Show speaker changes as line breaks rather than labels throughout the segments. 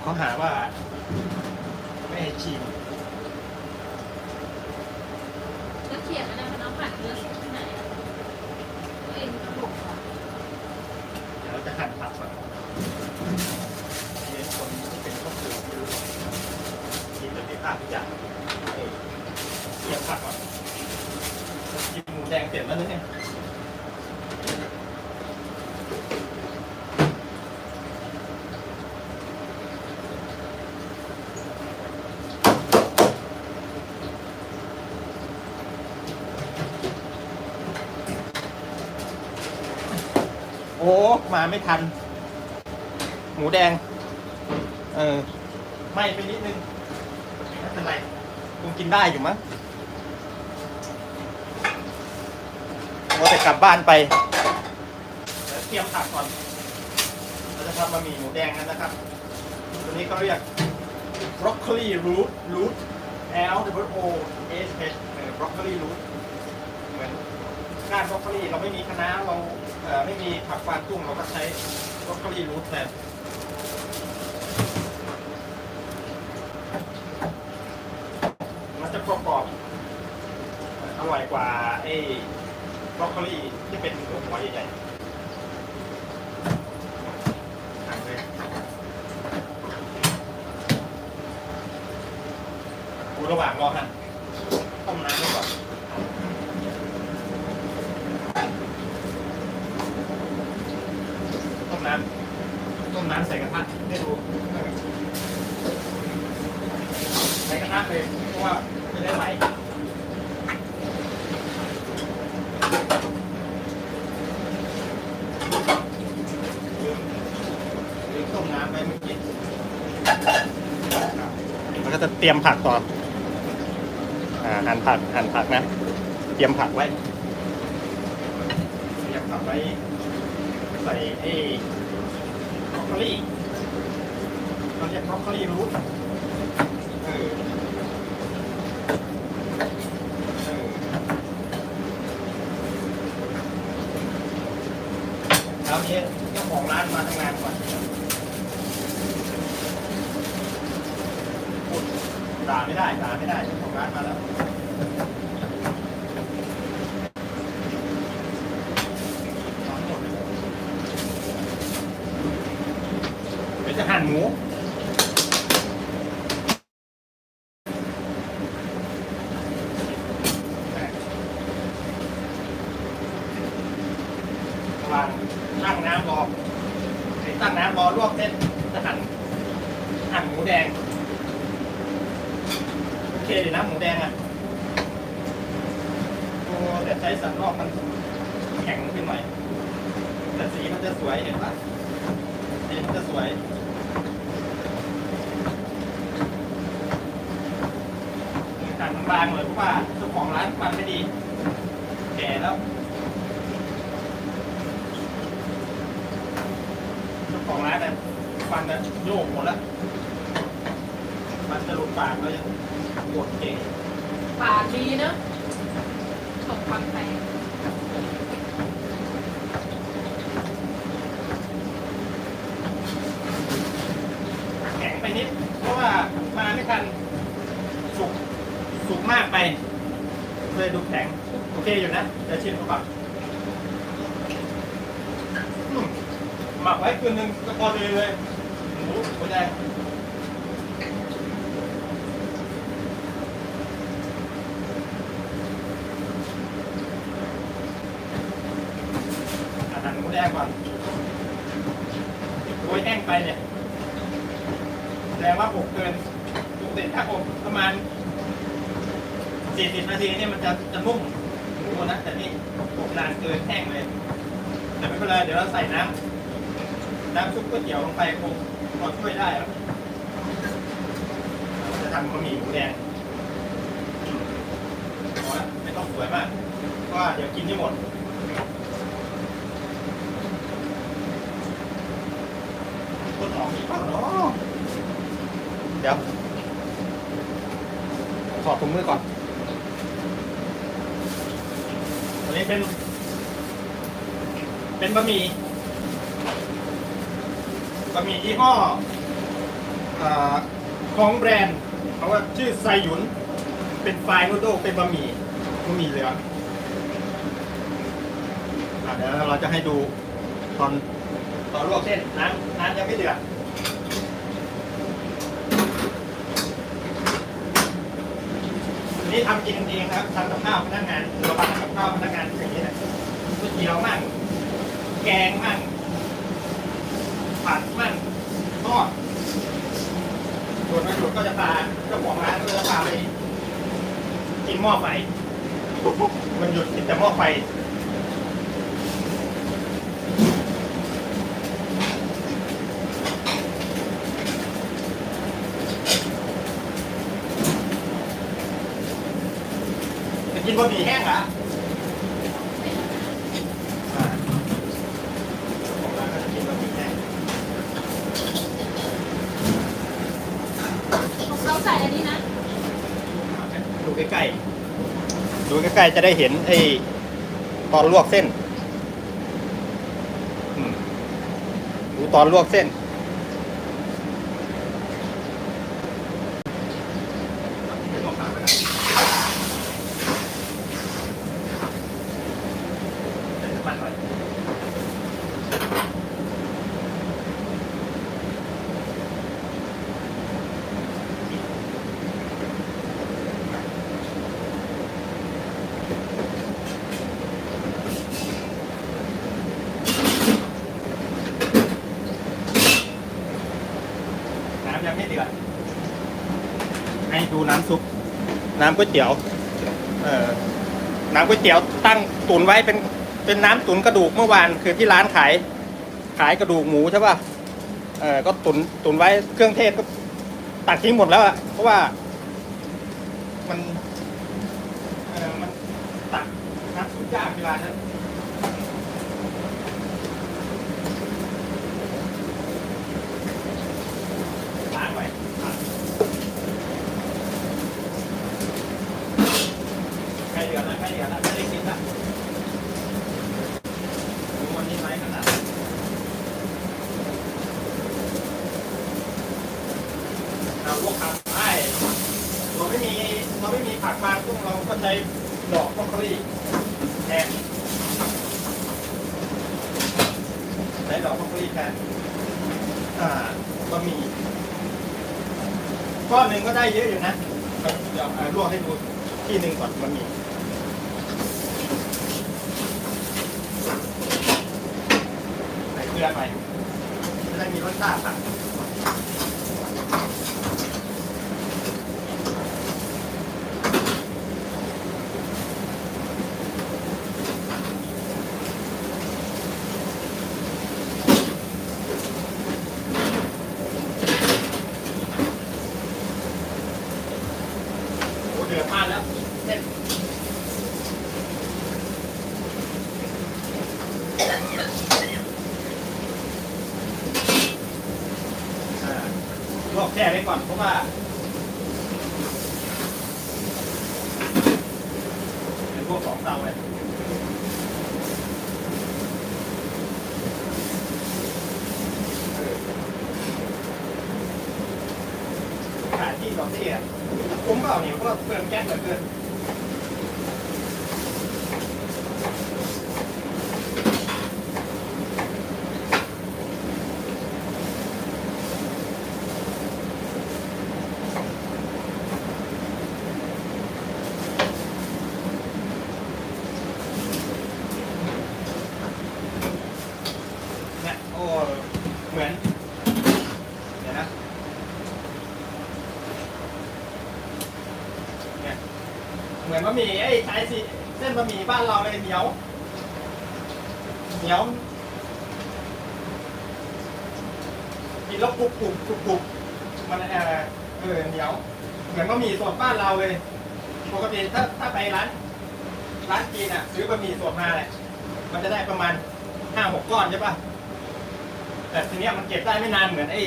ยวเขาหาว่า ไม่ให้ชิม
แล้วเขียนอะไรมันเอาผัดเนื้อสุกที่ไหนอะตัวเองกระบอกอะ
เดี๋ยวเราจะหั่นผักก่อนเรียนคนที่เป็นครอบครัวไม่รู้กินแต่ที่ภาคทุกอย่างเออเตรียมผักก่อนกินหมูแดงเสร็จแล้วนึกไงโอ้ มาไม่ทัน หมูแดง เออไหมไปนิดนึงไม่เป็นไรคงกินได้อยู่มั้งว่าแต่กลับบ้านไปเตรียมผักก่อนเราจะทำบะหมี่หมูแดงกันนะครับตัวนี้เขาเรียก broccoli root root L W O S H เออ broccoli root เหมือนก้านบรอกโคลีเราไม่มีคะน้าเรา เอ่อไม่มีผักฟางตุ้งเราก็ใช้บรอกโคลีรูทแทนมันจะกรอบๆอร่อยกว่าไอ้บรอกโคลีที่เป็นหัวหัวใหญ่ๆหั่นเลยดูระหว่างรอหั่นต้มน้ำไว้ก่อน ต้มน้ำ ต้มน้ำใส่กระทะให้ดูใส่กระทะเลยเพราะว่าจะได้ไหลต้มน้ำไปเมื่อกี้แล้วก็จะเตรียมผักต่ออ่าหั่นผักหั่นผักนะ เตรียมผักไว้เตรียมผักไว้ใส่ไอ้ บรอกโคลีเราเรียกบรอกโคลีรูทเออเออแล้วนี้เจ้าของร้านมาทำงานก่อนพูดด่าไม่ได้ด่าไม่ได้เจ้าของร้านมาแล้ว เดี๋ยวจะหั่นหมู ระหว่างตั้งน้ำรอไอ้ตั้งน้ำรอลวกเส้นจะหั่น หั่นหมูแดง โอเคเดี๋ยวนะหมูแดงอะโอ้แต่ใช้สันนอกมันแข็งขึ้นหน่อยแต่สีมันจะสวยเห็นปะสีมันจะสวยหั่นบางเลยเพราะว่าเจ้าของร้านฟันไม่ดี แก่แล้วเจ้าของร้านเนี่ยฟันเนี่ยโยกหมดแล้ว มันจะลุดปากแล้วยังปวดเก่ง
ปากดีนะตกฟันแตก
แข็งไปนิด เพราะว่ามาไม่ทันสุกสุกมากไปเลยดูแข็ง โอเคอยู่นะเดี๋ยวชิมก่อนอืมหมักไว้คืนนึงก็พอดีเลยหมูหมูแดงอาหารหมูแดงก่อนโอ้ยแห้งไปเนี่ย แสดงว่าอบเกิน ถ้าอบประมาณ40นาทีเนี่ยมันจะจะนุ่มหมูนะแต่นี่อบนานเกินแห้งเลย แต่ไม่เป็นไรเดี๋ยวเราใส่น้ำน้ำซุปก๋วยเตี๋ยวลงไปคงพอช่วยได้ครับจะทำบะหมี่หมูแดงพอไม่ต้องสวยมากว่าเดี๋ยวกินไม่หมดคนออกอีกเปล่าเนาะเดี๋ยว ขอถุงมือก่อน อันนี้เป็น เป็นบะหมี่บะหมี่ยี่ห้ออ่าของแบรนด์เขาว่าชื่อไซหยุน เป็นไฟล์นูโดเป็นบะหมี่บะหมี่เหลืองอะเดี๋ยวเราจะให้ดูตอนตอนลวกเส้นน้ำน้ำยังไม่เดือด นี่ทำกินเองนะครับทำกับข้าวพนักงานเราทำกับข้าวพนักงานอย่างนี้แหละก๋วยเตี๋ยวมั่งแกงมั่งผัดมั่งทอดส่วนวันหยุดก็จะพาเจ้าของร้านก็จะพาไปกินหม้อไฟมันหยุดกินแต่หม้อไฟ จะกิน บะหมี่แห้งเหรออ่าของร้านก็จะกินบะหมี่แห้ง
ของเขาใส่อันนี้นะ
ดูใกล้ๆ ดูใกล้ๆ จะได้เห็นไอ้ตอนลวกเส้นอืมดูตอนลวกเส้น ใส่น้ำมันหน่อยน้ำยังไม่เดือด ให้ดูน้ำซุป น้ำ ก๋วยเตี๋ยวเออน้ำก๋วยเตี๋ยวตั้งตุนไว้เป็นเป็นน้ำตุนกระดูกเมื่อวานคือที่ร้านขาย ขายกระดูกหมูใช่ป่ะเออก็ตุนตุนไว้เครื่องเทศก็ตักทิ้งหมดแล้วอะเพราะว่า มันเออมันตักน้ำซุปยากเวลานั้นล้างไว้ใกล้เดือดแล้วใกล้เดือดแล้วไม่ได้กินละดูวันนี้ไหมขนาดเราลวกครับใช่เราไม่มีเราไม่ มีผักบางต้นเราก็ใช้ดอกบรอกโคลีแทนใช้ดอกบรอกโคลีแทนบะหมี่ก้อนหนึ่งก็ได้เยอะอยู่นะเดี๋ยวอ่าลวกให้ดูที่หนึ่งก่อนบะหมี่ ใส่เกลือยจะได้มีรสชาติครับโอ้เดือดมากแล้วเส้น อ่าลวกแช่ไว้ก่อนเพราะว่าเป็นพวกสองเตาเลยเออขายที่สองที่อะคุ้มเปล่าเนี่ยเพราะว่าเปลืองแก๊สเหลือเกินเนี่ยโอ้เหมือน เดี๋ยวนะ เนี่ยเหมื อนบะหมี่ไอ้ใช้สิเส้นบะหมี่บ้านเราเลยเหนียว เหนียวกินแล้วกรุบกรุบกรุบกรุบมันเออเออเหนียวเหมือนบะหมี่สดบ้านเราเลย ปกติถ้าถ้าไปร้านร้านจีนอะ ซื้อบะหมี่สดมาเนี่ยมันจะได้ประมาณห้าหกก้อนใช่ปะแต่ทีเนี้ยมันเก็บได้ไม่นานเหมือนไอ้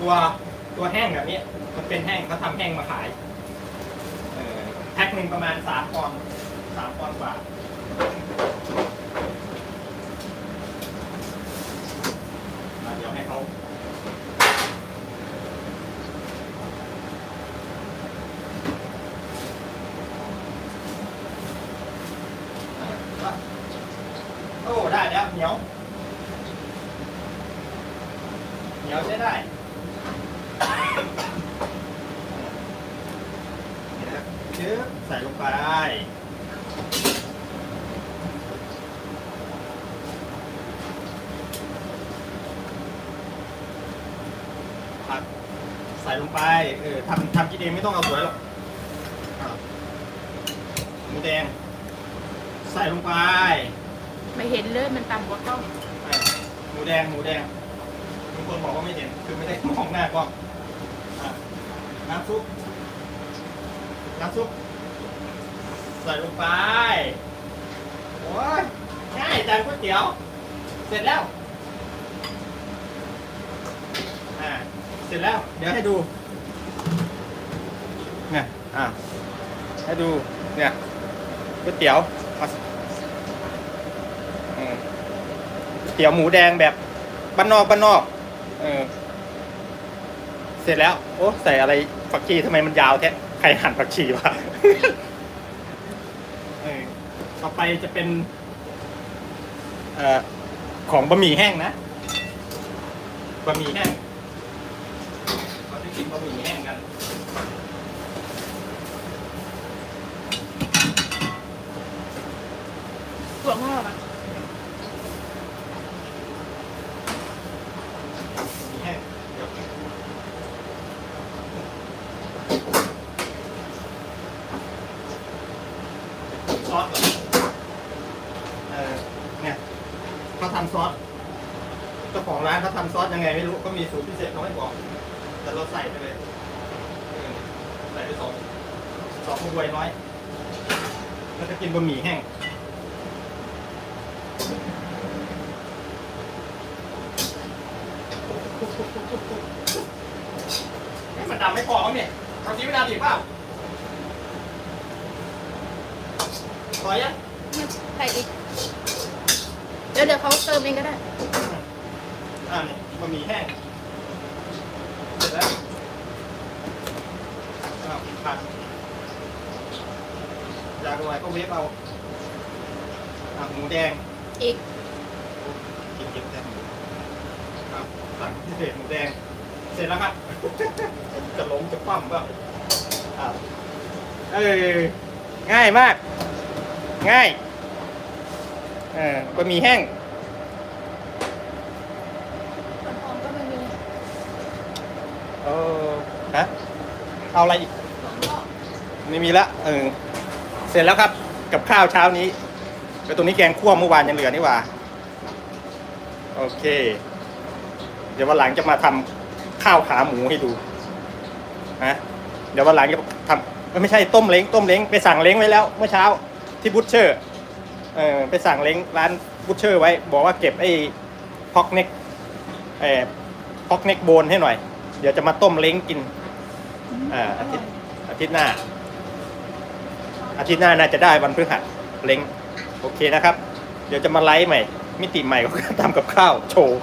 ตัวตัวแห้งแบบนี้ มันเป็นแห้งเขาทำแห้งมาขาย พ็คหนึ่งประมาณสามปอนด์สามปอนด์กว่ามาเดี๋ยวให้เขาาโอ้ ได้แล้วเหนียว เหนียวใช้ได้นี่นะชึบใส่ลงไปผักใส่ลงไป เออทำทำกินเองไม่ต้องเอาสวยหรอกอะหมูแดง ใส่ลงไป
ไม่เห็นเลยมันต่ำกว่ากล้อง
อะหมูแดงหมูแดงบางคนบอกว่าไม่เห็น คือไม่ได้มองหน้ากล้องอะน้ำซุปน้ำซุป ใส่ลงไป โอ้ยง่ายจังก๋วยเตี๋ยว เสร็จแล้ว อ่า เสร็จแล้ว เดี๋ยวให้ดูเนี่ยอ่าให้ดู เนี่ยก๋วยเตี๋ยวเอาอืมก๋วยเตี๋ยวหมูแดงแบบบ้านนอกบ้านนอก เออ เสร็จแล้ว โอ้ใส่อะไรผักชีทำไมมันยาวแท้ ใครหั่นผักชีวะ ต่อไปจะเป็นเอ่อของบะหมี่แห้งนะบะหมี่แห้งเราจะกินบะหมี่แห้งกัน
ถั่วงอกอะ
บะหมี่แห้งเดี๋ยวซอสก่อนเออเนี่ยเขาทำซอส เจ้าของร้านเขาทำซอส ยังไงไม่รู้ก็มีสูตรพิเศษเขาไม่บอก แต่เราใส่ไปเลยเออใส่ไปสองสองถ้วยน้อยแล้วจะกินบะหมี่แห้งเฮ้มันดำไม่พอมั้งเนี่ยเอาชีวิตดำอีกเปล่าพอยัง
ใส่อีก เดี๋ยวเดี๋ยวเขาเติมเองก็ได้
อ่านี่บะหมี่แห้งเสร็จแล้วอ้าวผัดอยากอร่อยก็เวฟเอาอะหมูแดง
อีก
กินเก็บแต่หมูครับสั่งพิเศษหมูแดง เสร็จแล้วครับ จะล้มจะคว่ำเปล่าอะเออง่ายมาก ง่ายเออบะหมี่แห้ง
ส่วนหอมก็ไม่มี
เออ ฮะเอาอะไรอีก ไม่มีละเออเสร็จแล้วครับกับข้าวเช้านี้ไปตรงนี้แกงคั่วเมื่อวานยังเหลือนี่หว่า โอเค เดี๋ยววันหลังจะมาทำข้าวขาหมูให้ดูนะเดี๋ยววันหลังจะทำไม่ใช่ต้มเล้งต้มเล้งไปสั่งเล้งไว้แล้วเมื่อเช้าที่บุชเชอร์เออไปสั่งเล้งร้านบุชเชอร์ไว้ บอกว่าเก็บไอ้พ็อกเน็กเออพ็อกเน็กโบนให้หน่อย เดี๋ยวจะมาต้มเล้งกิน อ่าอาทิตย์อาทิตย์หน้า อาทิตย์หน้าน่าจะได้วันพฤหัสเล้งโอเคนะครับ เดี๋ยวจะมาไลฟ์ใหม่ มิติใหม่ของการทำกับข้าวโชว์